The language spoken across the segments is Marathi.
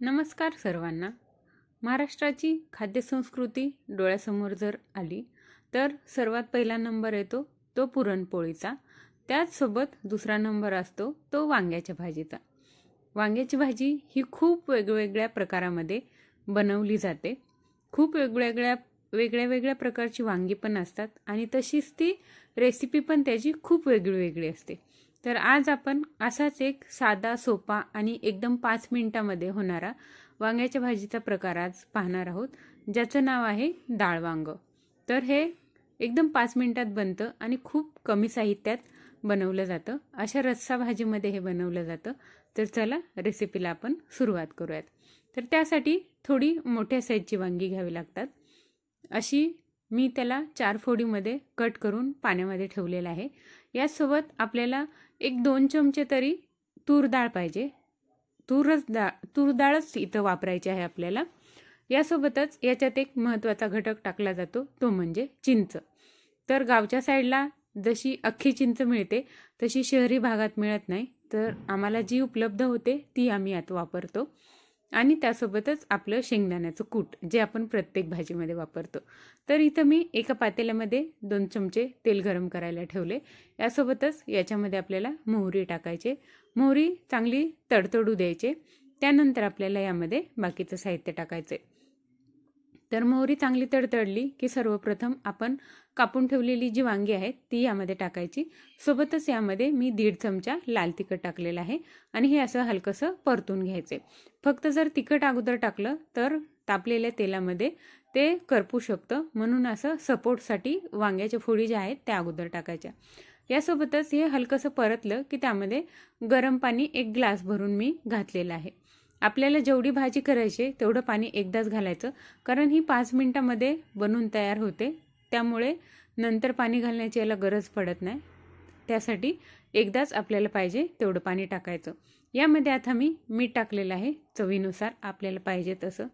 नमस्कार सर्वांना. महाराष्ट्राची खाद्यसंस्कृती डोळ्यासमोर जर आली तर सर्वात पहिला नंबर येतो तो पुरणपोळीचा. त्याचसोबत दुसरा नंबर असतो तो वांग्याच्या भाजीचा. वांग्याची भाजी ही खूप वेगवेगळ्या प्रकारामध्ये बनवली जाते. खूप वेगवेगळ्या वेगळ्या वेगळ्या प्रकारची वांगी पण असतात आणि तशीच ती रेसिपी पण त्याची खूप वेगळी वेगळी असते. तर आज आपण असाच एक साधा सोपा आणि एकदम पाच मिनिटामध्ये होणारा वांग्याच्या भाजीचा प्रकार आज पाहणार आहोत. ज्याचं नाव आहे डाळ वांग. तर हे एकदम पाच मिनटात बनतं आणि खूप कमी साहित्यात बनवलं जातं. अशा रस्सा भाजीमध्ये हे बनवलं जातं. तर चला रेसिपीला आपण सुरुवात करूयात. तर त्यासाठी थोडी मोठ्या साईजची वांगी घ्यावी लागतात. अशी मी त्याला चार फोडीमध्ये कट करून पाण्यामध्ये ठेवलेलं आहे. यासोबत आपल्याला एक दोन चमचे तरी तूर डाळ पाहिजे. तूरच डाळ तूर डाळच इथं वापरायची आहे आपल्याला. यासोबतच याच्यात एक महत्त्वाचा घटक टाकला जातो तो म्हणजे चिंच. तर गावच्या साईडला जशी अख्खी चिंच मिळते तशी शहरी भागात मिळत नाही. तर आम्हाला जी उपलब्ध होते ती आम्ही यात वापरतो. आणि त्यासोबतच आपलं शेंगदाण्याचं कूट जे आपण प्रत्येक भाजीमध्ये वापरतो. तर इथं मी एका पातेल्यामध्ये दोन चमचे तेल गरम करायला ठेवले. यासोबतच याच्यामध्ये आपल्याला मोहरी टाकायचे. मोहरी चांगली तडतडू द्यायचे. त्यानंतर आपल्याला यामध्ये बाकीचं साहित्य टाकायचं तर मोहरी चांगली तडतडली की सर्वप्रथम आपण कापून ठेवलेली जी वांगी आहेत ती यामध्ये टाकायची. सोबतच यामध्ये मी दीड चमचा लाल तिखट टाकलेलं आहे आणि हे असं हलकंसं परतून घ्यायचे फक्त जर तिखट अगोदर टाकलं तर तापलेल्या तेलामध्ये ते करपू शकतं. म्हणून असं सपोर्टसाठी वांग्याच्या फोडी ज्या आहेत त्या अगोदर टाकायच्या. यासोबतच हे हलकंसं परतलं की त्यामध्ये गरम पाणी एक ग्लास भरून मी घातलेलं आहे. आपल्याला जेवढी भाजी करायची तेवढं पाणी एकदाच घालायचं. कारण ही पाच मिनटामध्ये बनून तयार होते. त्यामुळे नंतर पाणी घालण्याची याला गरज पडत नाही. त्यासाठी एकदाच आपल्याला पाहिजे तेवढं पाणी टाकायचं. यामध्ये आता मी मीठ टाकलेलं आहे. चवीनुसार आपल्याला पाहिजे तसं.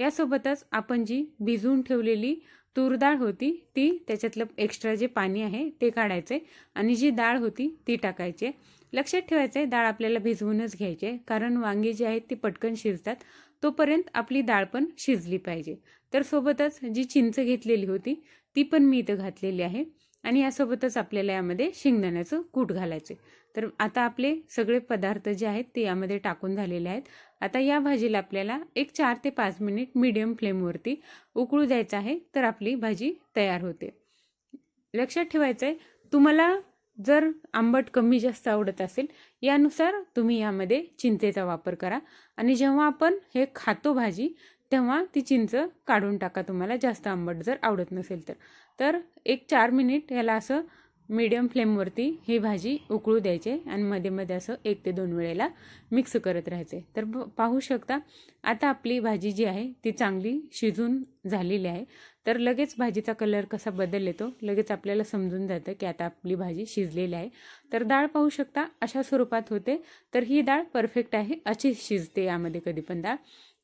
यासोबतच आपण जी भिजवून ठेवलेली तूर डाळ होती ती त्याच्यातलं एक्स्ट्रा जे पाणी आहे ते काढायचे आणि जी डाळ होती ती टाकायची. लक्षात ठेवायचं आहे डाळ आपल्याला भिजवूनच घ्यायची आहे कारण वांगी जी आहेत ती पटकन शिजतात. तोपर्यंत आपली डाळ पण शिजली पाहिजे. तर सोबतच जी चिंच घेतलेली होती ती पण मी इथं घातलेली आहे. आणि यासोबतच आपल्याला यामध्ये शेंगदाण्याचं कूट घालायचे तर आता आपले सगळे पदार्थ जे आहेत ते यामध्ये टाकून झालेले आहेत. आता या भाजीला आपल्याला एक चार ते पाच मिनिट मीडियम फ्लेमवरती उकळू द्यायचं आहे तर आपली भाजी तयार होते. लक्षात ठेवायचं आहे तुम्हाला जर आंबट कमी जास्त आवडत असेल यानुसार तुम्ही यामध्ये चिंचेचा वापर करा. आणि जेव्हा आपण हे खातो भाजी तेव्हा ती चिंच काढून टाका तुम्हाला जास्त आंबट जर आवडत नसेल तर. तर एक चार मिनिट ह्याला असं मीडियम फ्लेमवरती ही भाजी उकळू द्यायचे आणि मध्ये मध्ये असं एक ते दोन वेळेला मिक्स करत राहायचे. तर पाहू शकता आता आपली भाजी जी आहे ती चांगली शिजून झालेली आहे. तर लगेच भाजीचा कलर कसा बदल येतो लगेच आपल्याला समजून जातं की आता आपली भाजी शिजलेली आहे. तर डाळ पाहू शकता अशा स्वरूपात होते. तर ही डाळ परफेक्ट आहे अशी शिजते यामध्ये कधी पण डाळ.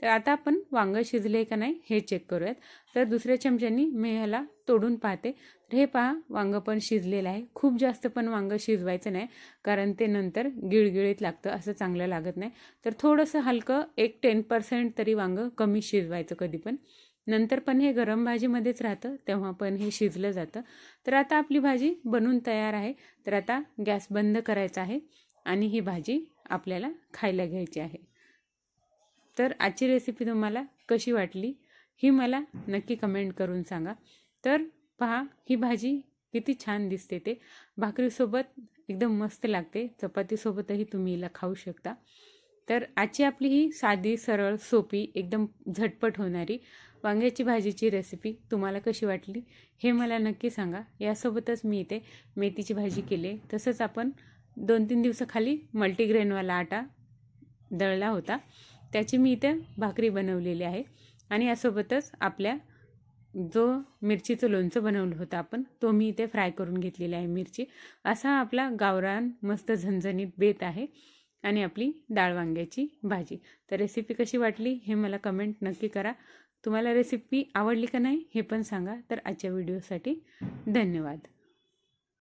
तर आता आपण वांगं शिजले का नाही हे चेक करूयात. तर दुसऱ्या चमच्यानी मी ह्याला तोडून पाहते. तर हे पहा वांगं पण शिजलेलं आहे. खूप जास्त पण वांगं शिजवायचं नाही कारण ते नंतर गिळगिळीत लागतं असं चांगलं लागत नाही. तर थोडंसं हलकं एक टेन पर्सेंट तरी वांगं कमी शिजवायचं कधी पण. नंतर पण हे गरम भाजीमध्येच राहतं तेव्हा पण हे शिजलं जातं. तर आता आपली भाजी बनून तयार आहे. तर आता गॅस बंद करायचा आहे आणि ही भाजी आपल्याला खायला घ्यायची आहे. तर आजची रेसिपी तुम्हाला कशी वाटली ही मला नक्की कमेंट करून सांगा. तर पहा ही भाजी किती छान दिसते ते. भाकरीसोबत एकदम मस्त लागते. चपातीसोबतही तुम्ही हिला खाऊ शकता. तर आजची आपली ही साधी सरळ सोपी एकदम झटपट होणारी वांग्याची भाजीची रेसिपी तुम्हाला कशी वाटली हे मला नक्की सांगा. यासोबतच मी इथे मेथीची भाजी केली. तसंच आपण दोन तीन दिवसाखाली मल्टीग्रेनवाला आटा दळला होता. त्याची मी इथे भाकरी बनवलेली आहे. आणि यासोबतच आपल्या जो मिरचीचं लोणचं बनवलं होतं आपण तो मी इथे फ्राय करून घेतलेला आहे मिरची. असा आपला गावरान मस्त झणझणीत बेत आहे. आणि आपली डाळ वांग्याची भाजी. तर रेसिपी कशी वाटली हे मला कमेंट नक्की करा. तुम्हाला रेसिपी आवडली का नाही हे पण सांगा. तर आजच्या व्हिडिओसाठी धन्यवाद.